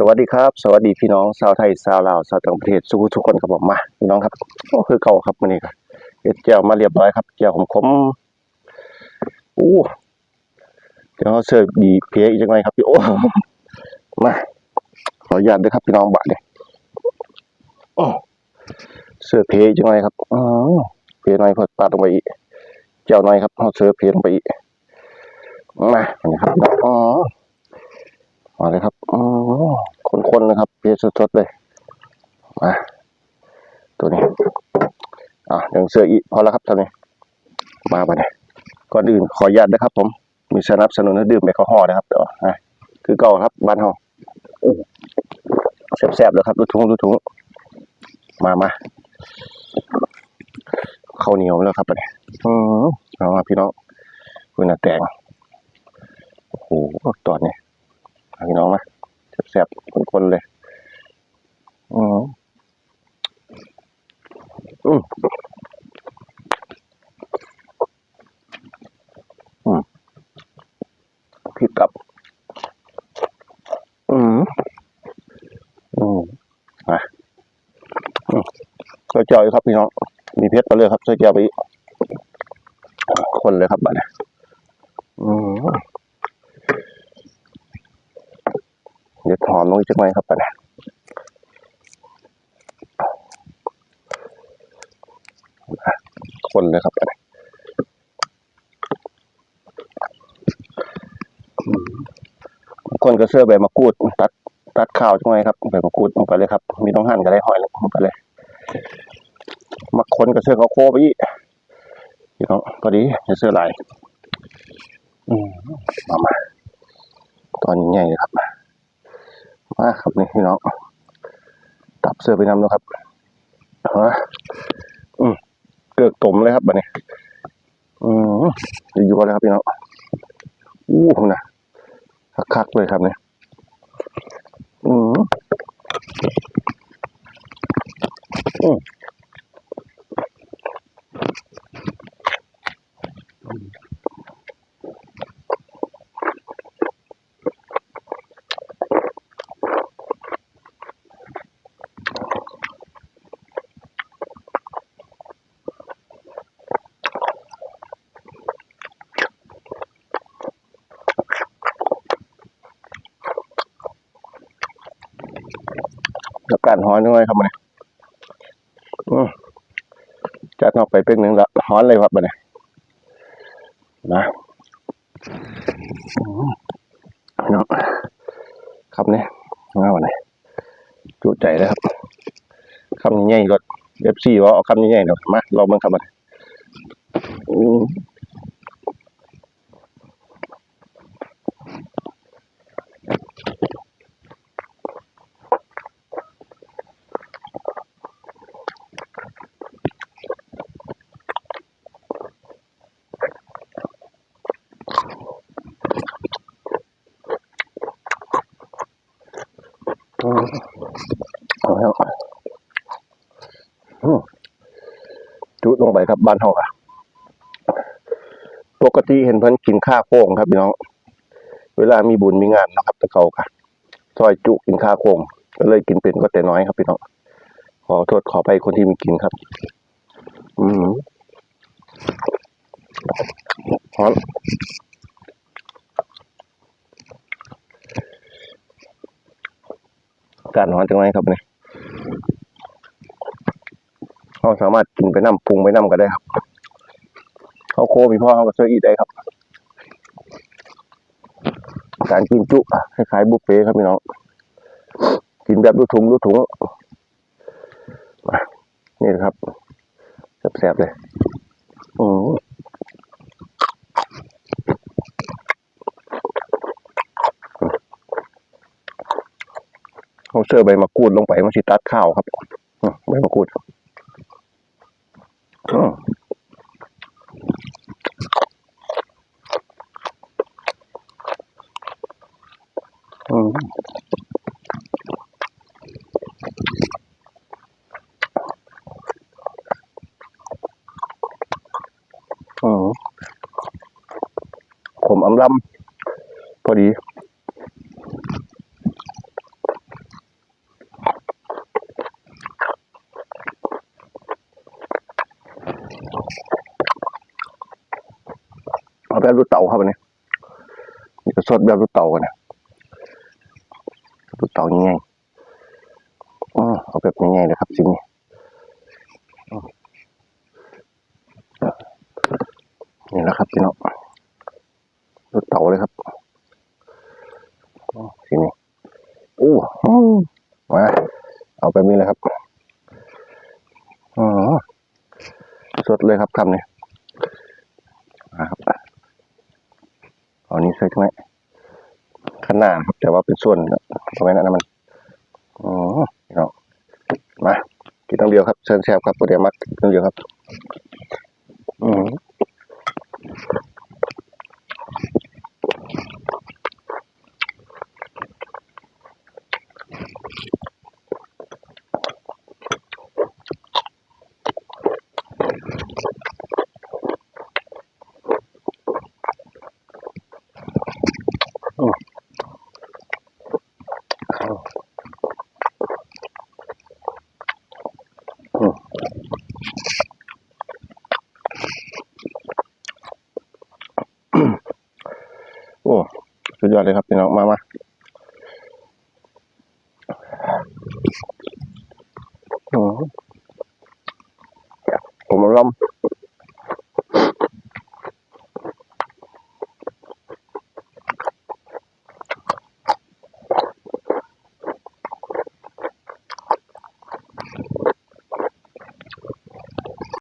สวัสดีครับ สวัสดีพี่น้องชาวไทยชาวลาวชาวต่างประเทศทุกทุกคนครับผมมาพี่น้องครับก็คือเก่าครับวันนี้ครับเฮ็ดแก้วมาเรียบร้อยครับแก้วขมๆอู้เดี๋ยวเราเสิร์ฟดีเพอีกจังไงครับพี่โอ้มาขออนุญาตด้วยครับพี่น้องบาดเลยอ้เสิร์ฟเพอีกจังไงครับอ๋อเพหน่อยพอปาดลงไปอีกแก้วหน่อยครับเราเสิร์ฟเพลงไปอีกมาอันนี้ครับอ๋อ มาเลยครับอ๋อคนๆนะครับเพชรสดๆเลยมาตัวนี้อะยังเสื้ออีพอแล้วครับตอนนี้มาไปเนี่ยก่อนอื่นขออนุญาตนะครับ ผม มีสนับสนุนให้ดื่มแอลกอฮอล์นะครับเดี๋ยวอะคือเก่าครับบ้านเฮาแซ่บๆเลยครับดูถุงดูถุงมามาข้าวเหนียวแล้วครับไปเนี่ยอืมเอามาพี่น้องคุณน่ะแตงโอ้โหตอนนี้ พี่น้องมาแซ่บๆคนๆเลยอืมอืมอืมพริกกับ อืมอืมมาอืมเจียวครับพี่น้อง มีเพชรไปเลยครับใส่เจียวไปอีกคนเลยครับบัดนี้ม เดี๋ยวหอมลงอีกจักหน่อยครับไปนะคนเลยครับไปนะคนก็เสื้อใบมะกรูดตัดตัดข้าวจังไงครับใบมะกรูดลงไปเลยครับ มีต้องหั่นก็ได้หอยลงไปเลยมาคนก็เสื้อเขาโคไปอีกพี่น้องพอดีเสื้อลายอืมมามาตอนนี้ใหญ่เลยครับ มาครับนี่พี่น้องตับเสื้อไปนำแล้วครับฮะอืมเกลกตมเลยครับบัดนี้อืมอยู่กันเลยครับพี่น้องอู้หูนะคักๆเลยครับเนี่ยอืม กับการฮ้อนด้วยครับบันจัดออกไปเป็นหนึ่งละฮ้อนเลยครับบันนะอืมพี่น้องครับเนี่ยมาวันนี้จุใจเลยครับคำใหญ่ๆก็เอฟซีว่าเอาคำใหญ่ๆเดี๋ยมาลองเบิ่งครับมันอืมอืมเอาแล้วอืม จุลงไปครับบ้านเฮาอะปกติเห็นเพิ่นกินข้าวโค้งครับพี่น้อง เวลามีบุญมีงานนะครับตะเกาค่ะซอยจุกินข้าวโค้งก็เลยกินเป็นก็แต่น้อยครับพี่น้อง ขอโทษขอไปคนที่มีกินครับ อืมหอม การหอนจังไรครับเนี่ยเขาสามารถกินไปน้ำปรุงไปน้ำก็ได้ครับเขาโคมีพ่อเขาก็เสื้ออีได้ครับ การกินจุคล้ายๆบุฟเฟ่ครับพี่น้องกินแบบดูถุงดูถุงมานี่ครับแซบๆเลย อืม เขาเสื้อใบมะกรูดลงไปมันสิตัดข้าวครับอืมใบมะกรูดอืมอืมขมอำลำพอดีาแบบรูดเต่าครับอันนี้นี่ก็สดแบบรูดเต่ากันนะรูดเต่าง่ายๆอ๋อเอาแบบง่ายๆนะครับสิ่งนี้นี่แหละครับพี่น้องรูดเต่าเลยครับสิ่งนี้โอ้มาเอาแบบนี้เลยครับอ๋อสดเลยครับคำนี้ครับเอานี้ใส่ตรงไหนข้าง หน้านครับ แต่ว่าเป็นส่วนตรงนั้นนะมันอ๋อพี่น้องมากินตั้งเดียวครับเชิญแชมครับโปรเดียวมักตั้งเดียวครับ อืมโอ้ สุดยอดเลยครับพี่น้องมามาอืมผมมาล้อง